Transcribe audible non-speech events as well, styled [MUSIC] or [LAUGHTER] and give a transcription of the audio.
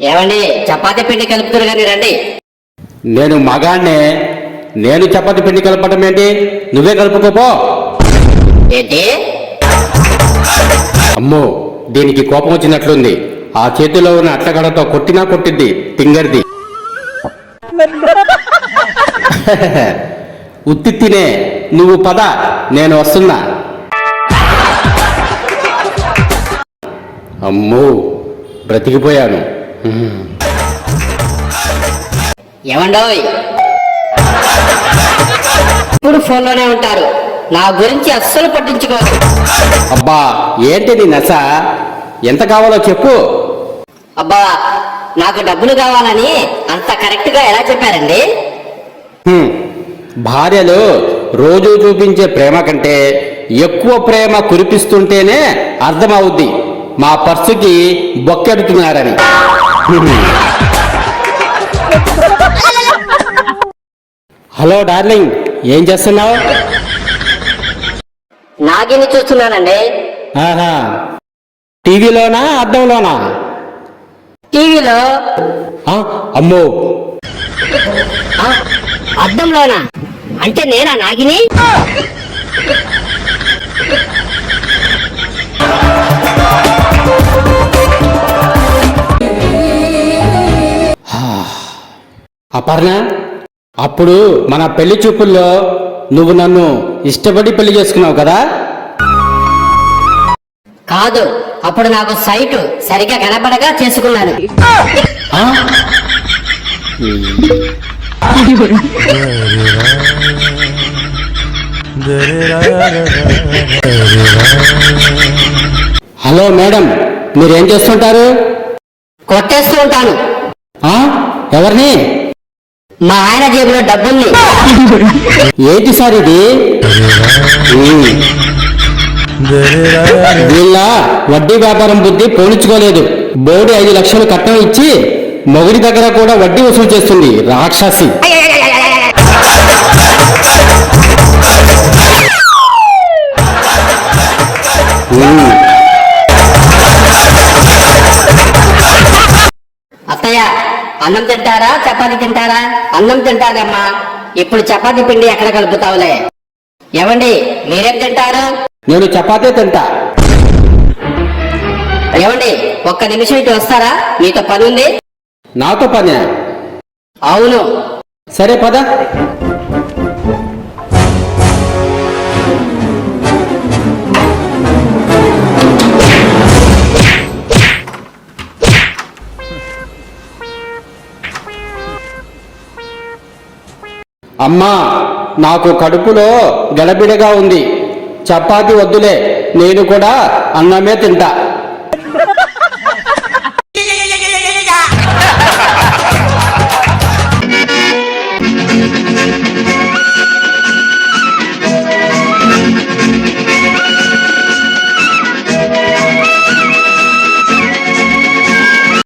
ఏమండి? చపాతీ పిండి కలుపుతారు కానీ రండి. నేను మగాణ్ణే. నేను చపాతి పిండి కలపటం ఏంటి? నువ్వే కలుపుకోపో ఏంటి? అమ్మో దీనికి కోపం వచ్చినట్లుంది. ఆ చేతిలో ఉన్న అట్టగడతో కొట్టినా కొట్టిద్ది తింగర్ది. [LAUGHS] ఉత్తి తినే నువ్వు పద నేను వస్తున్నా. అమ్మో బ్రతికిపోయాను. ఏమండోయ్? ఇప్పుడు ఫోన్లోనే ఉంటారు. నా గురించి అస్సలు పట్టించుకోరు. అబ్బా ఏంటి నీ నస? ఎంత కావాలో చెప్పు. అబ్బా నాకు డబ్బులు కావాలని అంత కరెక్ట్గా ఎలా చెప్పారండి? హ్మ్. భార్యలు రోజు చూపించే ప్రేమ కంటే ఎక్కువ ప్రేమ కురిపిస్తుంటేనే అర్థమవుద్ది. మా పర్సుకి బొక్కెడుతున్నారని. హలో డార్లింగ్ ఏం చేస్తున్నావు? నాగిని చూస్తున్నానండి. ఆహా. టీవీలోనా అద్దంలోనా? టీవీలో. అమ్మో. అద్దంలోనా? అంటే నేనా నాగిని? అపర్ణ అప్పుడు మన పెళ్ళి చూపుల్లో నువ్వు నన్ను ఇష్టపడి పెళ్ళి చేసుకున్నావు కదా? కాదు అప్పుడు నాకు సైట్ సరిగా కనపడగా చేసుకున్నాను? హలో మేడం మీరేం చేస్తుంటారు? కొట్టేస్తూ ఉంటాను? ఎవరిని? మా ఆయన జేబులో డబ్బుల్ని ఏంటి సార్ ఇది. వీళ్ళ వడ్డీ వ్యాపారం బుద్ధి పోనిచ్చుకోలేదు. బోర్డు ఐదు లక్షలు కట్నం ఇచ్చి మొగుడి దగ్గర కూడా వడ్డీ వసూలు చేస్తుంది రాక్షసి. అన్నం తింటారా? చపాతి తింటారా? అన్నం తింటానమ్మా ఇప్పుడు చపాతి పిండి ఎక్కడ కలుపుతావులే? ఏమండి మీరేం తింటారు? నేను చపాతే తింటా. ఏమండి ఒక్క నిమిషం ఇటు వస్తారా? మీతో పని ఉంది నాతో పనే. అవును. సరే పద. అమ్మా నాకు కడుపులో గడబిడగా ఉంది. చపాతి వద్దులే నేను కూడా అన్నమే తింటా.